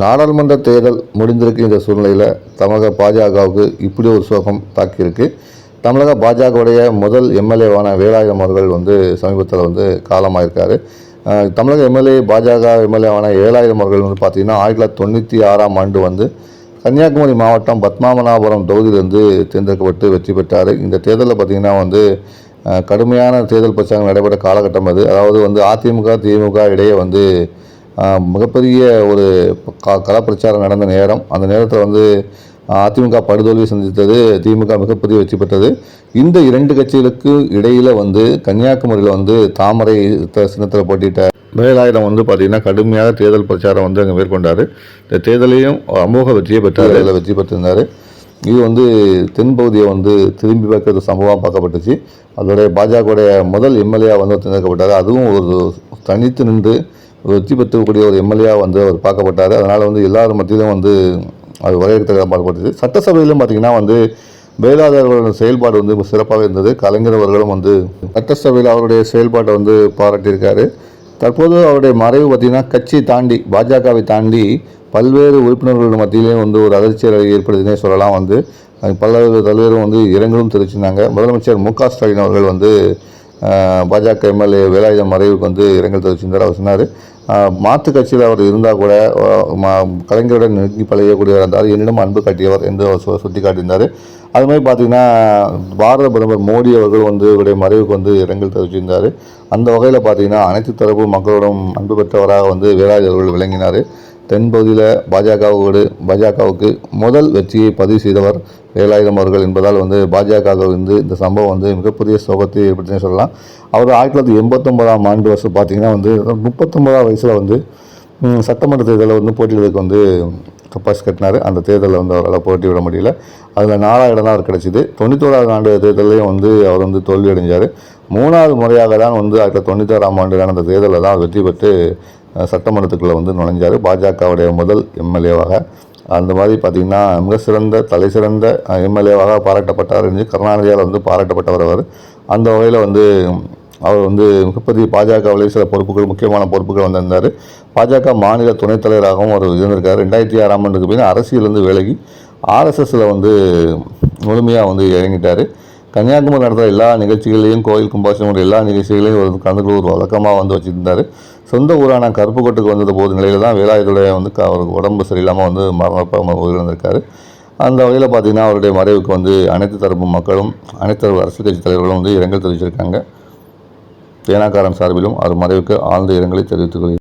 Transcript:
நாடாளுமன்ற தேர்தல் முடிந்திருக்கு இந்த சூழ்நிலையில் தமிழக பாஜகவுக்கு இப்படி ஒரு சோகம் தாக்கியிருக்கு. தமிழக பாஜகவுடைய முதல் எம்எல்ஏவான வேலாயுதம் அவர்கள் வந்து சமீபத்தில் வந்து காலமாயிருக்காரு. தமிழக எம்எல்ஏ பாஜக எம்எல்ஏவான ஏழாயிரம் அவர்கள் வந்து பார்த்திங்கன்னா ஆயிரத்தி தொள்ளாயிரத்தி தொண்ணூற்றி ஆறாம் ஆண்டு வந்து கன்னியாகுமரி மாவட்டம் பத்மாமநாபுரம் தொகுதியிலிருந்து தேர்ந்தெடுக்கப்பட்டு வெற்றி பெற்றார். இந்த தேர்தலில் பார்த்திங்கன்னா வந்து கடுமையான தேர்தல் பிரச்சாரம் நடைபெற்ற காலகட்டம் அது. அதாவது வந்து அதிமுக திமுக இடையே வந்து மிகப்பெரிய ஒரு க களப்பிரச்சாரம் நடந்த நேரம். அந்த நேரத்தில் வந்து அதிமுக படுதோல்வி சந்தித்தது திமுக மிகப்பெரிய வெற்றி பெற்றது. இந்த இரண்டு கட்சிகளுக்கு இடையில் வந்து கன்னியாகுமரியில் வந்து தாமரை த- சின்னத்தில் போட்டியிட்ட வேலாயுதம் வந்து பார்த்திங்கன்னா கடுமையாக தேர்தல் பிரச்சாரம் வந்து அங்கே மேற்கொண்டார். இந்த தேர்தலையும் அமோக வெற்றியை பெற்றார். அதில் வெற்றி பெற்றிருந்தார். இது வந்து தென்பகுதியை வந்து திரும்பி பார்க்கறது சம்பவம் பார்க்கப்பட்டுச்சு. அதோடைய பாஜகவுடைய முதல் எம்எல்ஏ வந்து தேர்ந்தெடுக்கப்பட்டார். அதுவும் ஒரு தனித்து நின்று வெற்றி பெற்றக்கூடிய ஒரு எம்எல்ஏ வந்து அவர் பார்க்கப்பட்டார். அதனால் வந்து எல்லார் மத்தியிலும் வந்து அது வரவேற்கத்தக்க பார்க்கப்பட்டது. சட்டசபையிலும் பார்த்திங்கன்னா வந்து வேளாளர்களோட செயல்பாடு வந்து சிறப்பாக இருந்தது. கலைஞர் அவர்களும் வந்து சட்டசபையில் அவருடைய செயல்பாட்டை வந்து பாராட்டியிருக்காரு. தற்போது அவருடைய மறைவு பார்த்திங்கன்னா கட்சி தாண்டி பாஜகவை தாண்டி பல்வேறு உறுப்பினர்கள் மத்தியிலேயும் வந்து ஒரு அதிர்ச்சியை ஏற்படுதுன்னே சொல்லலாம். வந்து அது பல்வேறு தலைவரும் வந்து இரங்கலும் தெரிவிச்சிருந்தாங்க. முதலமைச்சர் மு க ஸ்டாலின் அவர்கள் வந்து பாஜக எம்எல்ஏ வேலாயுதம் மறைவுக்கு வந்து இரங்கல் தெரிவிச்சிருந்தார் அவர் சொன்னார் மாற்று கட்சியில் அவர் இருந்தால் கூட கலைஞருடன் நெருங்கி பழகக்கூடியவர் இருந்தார் என்னிடம் அன்பு காட்டியவர் என்று அவர் சு- சுட்டி காட்டியிருந்தார் அது மாதிரி பார்த்தீங்கன்னா பாரத பிரதமர் மோடி அவர்கள் வந்து இவருடைய மறைவுக்கு வந்து இரங்கல் தெரிவிச்சிருந்தார். அந்த வகையில் பார்த்தீங்கன்னா அனைத்து தரப்பு மக்களோடும் அன்பு பெற்றவராக வந்து வேலாயுத அவர்கள் விளங்கினார். தென்பகுதியில் பாஜகவோடு பாஜகவுக்கு முதல் வெற்றியை பதிவு செய்தவர் வேலாயுதம் அவர்கள் என்பதால் வந்து பாஜக வந்து இந்த சம்பவம் வந்து மிகப்பெரிய சோகத்தை ஏற்படுத்தினே சொல்லலாம். அவர் ஆயிரத்தி தொள்ளாயிரத்தி எண்பத்தொம்பதாம் ஆண்டு வருஷம் பார்த்தீங்கன்னா வந்து முப்பத்தொம்பதாம் வயசில் வந்து சட்டமன்ற தேர்தலில் வந்து போட்டியிடுறதுக்கு வந்து கப்பாசி கட்டினார். அந்த தேர்தலில் வந்து அவரால் போட்டி விட முடியல. அதில் நாலாவது இடம் தான் அவர் கிடச்சிது. தொண்ணூத்தோராவது ஆண்டு தேர்தலையும் வந்து அவர் வந்து தோல்வி அடைஞ்சார் மூணாவது முறையாக தான் வந்து ஆயிரத்தி தொள்ளாயிரத்தி தொண்ணூத்தாறாம் ஆண்டு அந்த தேர்தலில் தான் வெற்றி பெற்று சட்டமன்றத்துக்குள்ளே வந்து நுழைஞ்சார். பாஜகவுடைய முதல் எம்எல்ஏவாக. அந்த மாதிரி பார்த்திங்கன்னா மிக சிறந்த தலை சிறந்த எம்எல்ஏவாக பாராட்டப்பட்டார் என்று கருணாநிதியால் வந்து பாராட்டப்பட்டவர் அவர். அந்த வகையில் வந்து அவர் வந்து மிகப்பெரிய பாஜகவிலே சில பொறுப்புகள் முக்கியமான பொறுப்புகள் வந்திருந்தார். பாஜக மாநில துணைத் தலைவராகவும் அவர் இருந்திருக்கார். ரெண்டாயிரத்தி ஆறாம் ஆண்டுக்கு பின் அரசியலேருந்து விலகி ஆர்எஸ்எஸில் வந்து முழுமையாக வந்து இறங்கிட்டார். கன்னியாகுமரி நடத்துகிற எல்லா நிகழ்ச்சிகளையும் கோயில் கும்பாசனம் எல்லா நிகழ்ச்சிகளையும் ஒரு கலந்துக்க ஒரு வழக்கமாக வந்து வச்சுருந்தார். சொந்த ஊரான கருப்புக்கோட்டுக்கு வந்தது போது நிலையில் தான் வேலாயுதோடைய வந்து அவருக்கு உடம்பு சரியில்லாமல் வந்து மரணப்ப உயிரிழந்திருக்காரு. அந்த வகையில் பார்த்தீங்கன்னா அவருடைய மறைவுக்கு வந்து அனைத்து தரப்பு மக்களும் அனைத்து தரப்பு அரசியல் கட்சி தலைவர்களும் வந்து இரங்கல் தெரிவிச்சிருக்காங்க. பேனாக்காரன் சார்பிலும் அவர் மறைவுக்கு ஆழ்ந்த இரங்கலை தெரிவித்துக் கொள்கிறேன்.